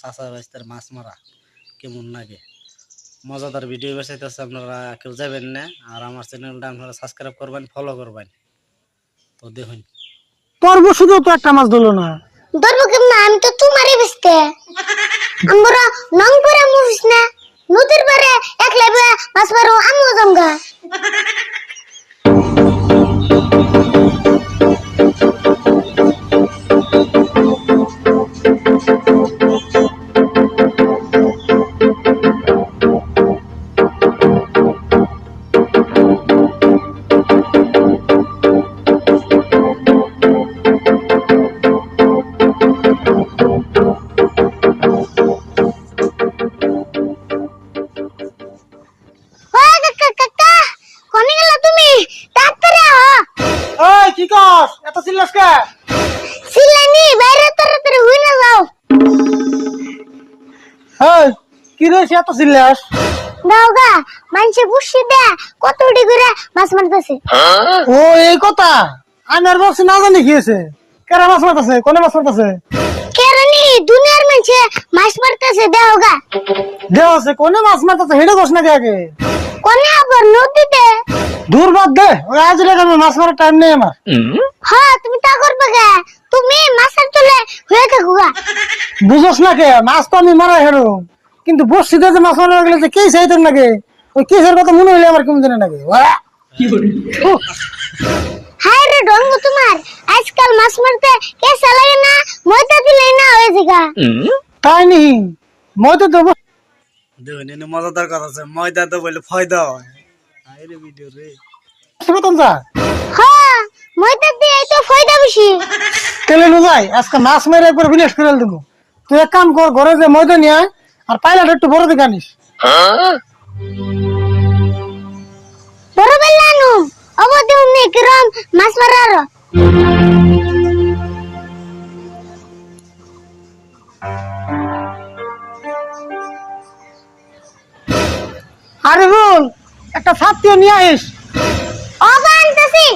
চাষা বাস্তার মাছ মারা কেমন লাগে? মজাদার ভিডিও বেসাইতেছে আপনারা কেউ যাবেন না আর আমার চ্যানেলটা আপনারা সাবস্ক্রাইব করবেন ফলো করবেন। তো দেখুন। তোর শুধু তো একটা মাছ ধরলো না। ধরবো কেমন আমি তো তোমারই বেসতে আমরা নং করে মুভিস না নদীর পারে একলা বে মাছ মারো আমিও জমগা কি এত চিল্লাস কে? সিলানি বাইরে তাড়াতাড়ি হই না যাও। ওই কি রয়েছে এত চিল্লাস? দাওগা মানুষে বুঝছি দে কত উঠি করে মাছ মারতেছে। ও এই কথা? আমি আর বলছি না জানি কি হয়েছে। কেরা মাছ মারতেছে? কোনে মাছ মারতেছে? কেরানি দুনিয়ার মানুষে মাছ মারতেছে দেওগা দেহ আছে কোনে মাছ মারতেছে? হেঁটে বস নাকি আগে? কোনে আবার নদীতে? দূর বাদ দে আজ রেখে আমি মাছ মারার টাইম নেই আমার। হ্যাঁ তুমি তা করবে গে তুমি মাছের চলে হয়ে থাকো গা। বুঝোস না কে মাছ তো আমি মারা হেরো। কিন্তু বসছিতে যে মাছ মারা গেলে যে কে চাইতেন নাকি? ওই কেসের কথা মনে হইলে আমার কেমন জানে নাকি! হায় রে ডঙ্গ তোমার আজকাল মাছ মারতে কেসা লাগে না ময়দা দিলে না হয়েছে গা। তাই নি মই তো দেবো দেখুন মজাদার কথা আছে ময়দা তো বলে ফয়দা হয়। আরে ভিডিও রে। বেতন যা? হ্যাঁ ময়দা দিয়ে তো ফয়দা বেশি। তেলে নো যাই আজকে মাছ মেরে একবার ফিনিশ করে দেবো। তুই এক কাম কর ঘরে যে ময়দা নিয়ে আয়, আর পাইলাটা একটু বড় দিকে আনিস। বড় বেলানু অবধি উনি কিরম মাছ মারার। আরে রুল একটা ছাত্রীও নিয়ে অবা আনতেছি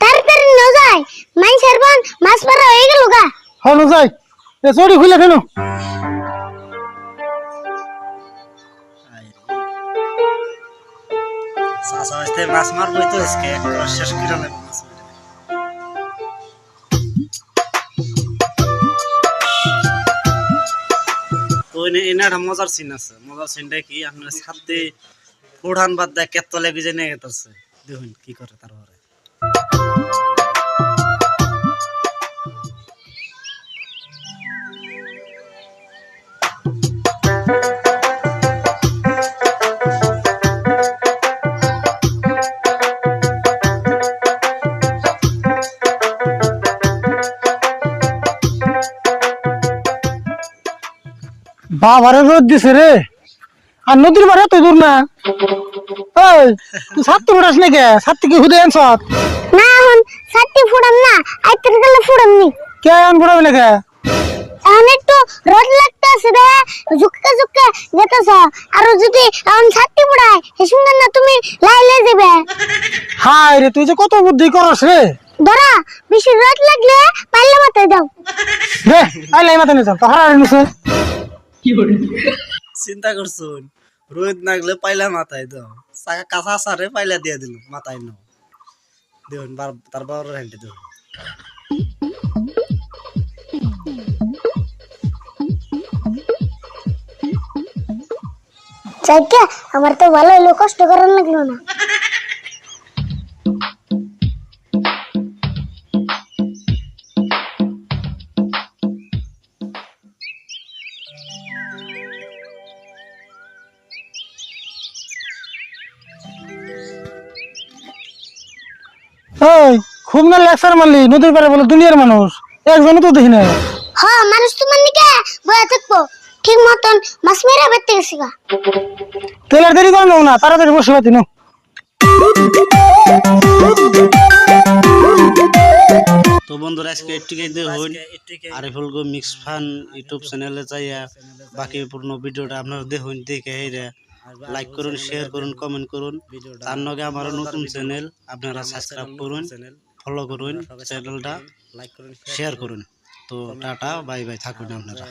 তাড়াতাড়ি ন যায়। মানুষের বন মাছ মারা হয়ে গেল গা। হলো যাই এ চড়ি খুলে কেন বাস্তায় মাছ তো আজকে শেষ এনে মজার সিন আছে মজার সিনটা কি আপনার সাথে বাদ দেয় কেতলে বিজে নিয়ে দেখুন কি করে তারপরে বাবারে রোদ দিছে রে। আর নদীর বারে তো দূর না। ওই তুই ছাত্র উঠাস নাকি? ছাত্রী কি হুদে আনছ? না এখন সাতটি ফুড়াম না আইতের গেলে ফুড়াম নি। কে আন পড়াবে নাকি? এখন একটু রোদ লাগতেছে রে ঝুঁকে ঝুঁকে যেতেছ। আর যদি এখন সাতটি ফুড়ায় সে সঙ্গে না তুমি লাই লাই যাবে হাই রে তুই যে কত বুদ্ধি করস রে। ধরা বেশি রোদ লাগলে পাইলে মাথায় দাও। দে আইলে মাথা নিয়ে যাও তো হারা নিছে। চিন্তা করছুন রোদ নাগলে পাইলা মাথায় দাও। চা- কাঁচা সারে পাইলা দিয়ে দিল মাথায় নাও। দেখুন বার- তার বড় হ্যান্ডে দেখুন চাইকে আমার তো ভালো হলো কষ্ট করার লাগল না। খুব না লেকচার মারলি নদীর পারে বলে দুনিয়ার মানুষ। একজনও তো দেখি না হ্যাঁ মানুষ তোমার নিকে বয়া থাকব। ঠিক মতন মাছ মেরা বেরতে গেছি গা। তেলের দেরি করে নাও না তাড়াতাড়ি বসে তো বন্ধুরা আজকে Ariful go mix fun YouTube চ্যানেলে চাইয়া বাকি পূর্ণ ভিডিওটা আপনারা দেখুন দেখে হেরে লাইক করুন শেয়ার করুন কমেন্ট করুন। তার নগে আমারও নতুন চ্যানেল আপনারা সাবস্ক্রাইব করুন ফলো করুন চ্যানেলটা শেয়ার করুন তো টাটা বাই বাই থাকুন আপনারা।